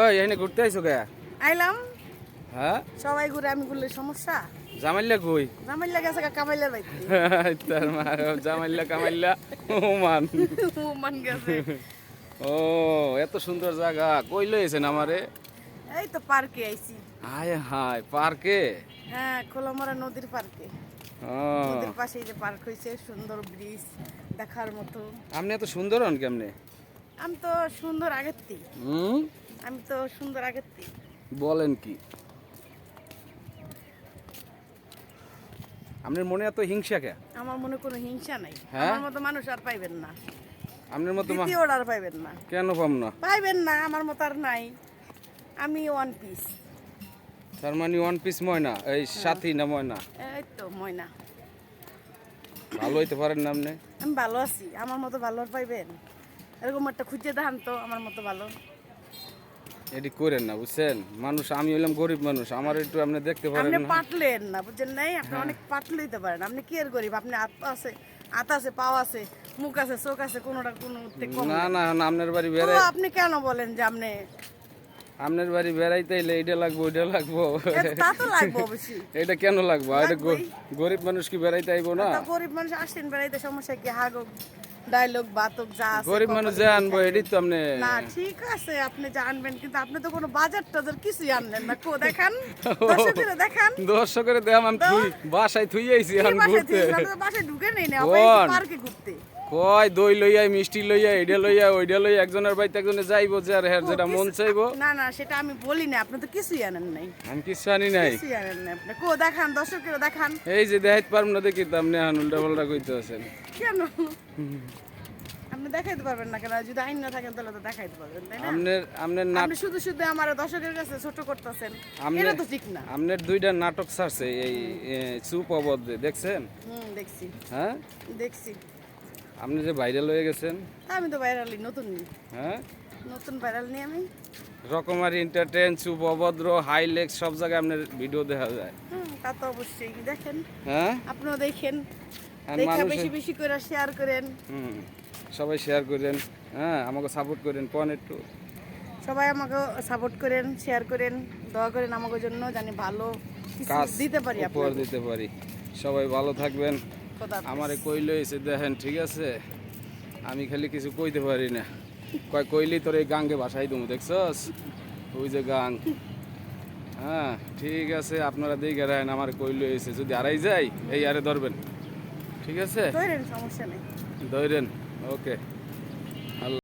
ওই এখানে ঘুরতে আইছো কে? আইলাম। হ্যাঁ? সবাই ঘুরে আমি ঘুরলে সমস্যা? জামাইল্লা কই? জামাইলা গেছে কামাইলার বাইতে তার মার জামাইল্লা কামাইল্লা ও মান মান গেছে। ও এত সুন্দর জায়গা। কই লইছেন আমারে? এই তো পার্কে আইছি। হায় হায় পার্কে? হ্যাঁ খোলামরা নদীর পার্কে। নদীর পাশে যে পার্ক হয়েছে সুন্দর ব্রিজ দেখার মতো। আপনি এত সুন্দর হন কেমনে? আমি তো সুন্দর আগের থেকে হুম? আমি তো সুন্দর আগের বলেন কি? আপনার মনে এত হিংসা কে? আমার মনে কোনো হিংসা নাই। হ্যাঁ? আমার মতো মানুষ আর পাইবেন না। আপনার মতো দ্বিতীয় আর পাইবেন না। কেন পাম না? পাইবেন না আমার মতো আর নাই। আমি ওয়ান পিস তার মানে ওয়ান পিস ময়না এই সাথী না ময়না? এই তো ময়না। ভালো হইতে পারেন না আপনি? আমি ভালো আছি আমার মতো ভালো আর পাইবেন? এরকম একটা খুঁজে দেখান তো আমার মতো ভালো। এটি করেন না বুঝছেন? মানুষ আমি হইলাম গরিব মানুষ আমার একটু আপনি দেখতে পারেন আপনি না। পাটলেন না বুঝছেন? নাই আপনি অনেক পারেন। আপনি কি আর গরিব? আপনি হাত আছে হাত আছে পাও আছে মুখ আছে চোখ আছে কোনোটা কোনো কম না না না আপনার বাড়ি বেড়াই আপনি কেন বলেন যে আপনি আপনার বাড়ি বেড়াইতে এলে এইটা লাগবো ওইটা লাগবো? এটা কেন লাগবো? এটা গরিব মানুষ কি বেড়াইতে আইবো না? গরিব মানুষ আসছেন বেড়াইতে সমস্যা কি? হাগ। ডায়লগ বাতক যা আছে গরিব মানুষ যে আনব এডি তো আপনি না ঠিক আছে আপনি যা আনবেন কিন্তু আপনি তো কোনো বাজার টাজার কিছুই আনলেন না। কো দেখান দর্শকেরা দেখান। দর্শকের দেখাম আমি থুই বাসায় থুই আইছি এখন ঘুরতে? বাসায় ঢুকে নেই না? পার্কে ঘুরতে। কয় দই লইয়া মিষ্টি লইয়া এইটা লইয়া ওইটা লইয়া একজনের বাড়িতে একজনে যাইবো যে আর হ্যাঁ যেটা মন চাইব। না না সেটা আমি বলি না আপনি তো কিছুই আনেন নাই। আমি কিছু আনি নাই। কিছুই আনেন না আপনি। কো দেখান দর্শকেরা দেখান। এই যে দেখাইতে পারব না দেখি তো আপনি এখন উল্টা পাল্টা কইতে আছেন। কেন? আপনি দেখাইতে পারবেন না কেন? যদি আইন না থাকেন তাহলে তো দেখাইতে পারবেন তাই না? আপনার আপনার নাট আপনি শুধু শুধু আমার দর্শকের কাছে ছোট করতেছেন। আপনি- এটা তো ঠিক না। আপনার দুইটা নাটক ছাড়ছে এই এ, চুপ অবদ্ধে দেখছেন? হুম দেখছি। হ্যাঁ? দেখছি। আপনি যে ভাইরাল হয়ে গেছেন? আমি তো ভাইরালি নতুন হ্যাঁ? নতুন ভাইরাল নিয়ে আমি। রকমারি এন্টারটেন চুপ অভদ্র হাইলেক্স সব জায়গায় আপনার ভিডিও দেখা যায়। তা তো অবশ্যই দেখেন। হ্যাঁ? আপনিও দেখেন। আর দেখা বেশি বেশি করে শেয়ার করেন। হুম সবাই শেয়ার করেন। হ্যাঁ আমাকে সাপোর্ট করেন পন একটু? সবাই আমাকে সাপোর্ট করেন শেয়ার করেন দোয়া করেন আমাকে জন্য জানি ভালো দিতে পারি উপহার দিতে পারি। সবাই ভালো থাকবেন। আমারে কই লইছে দেখেন ঠিক আছে? আমি খালি কিছু কইতে পারি না। কয় কইলি তোর এই গাঙ্গে ভাসাই দেবো দেখছস? ওই যে গাং। হ্যাঁ ঠিক আছে আপনারা দিয়ে গেড়ায় আমার কইল এসে। যদি আড়াই যাই এই আরে ধরবেন। ঠিক আছে? ধরেন ওকে।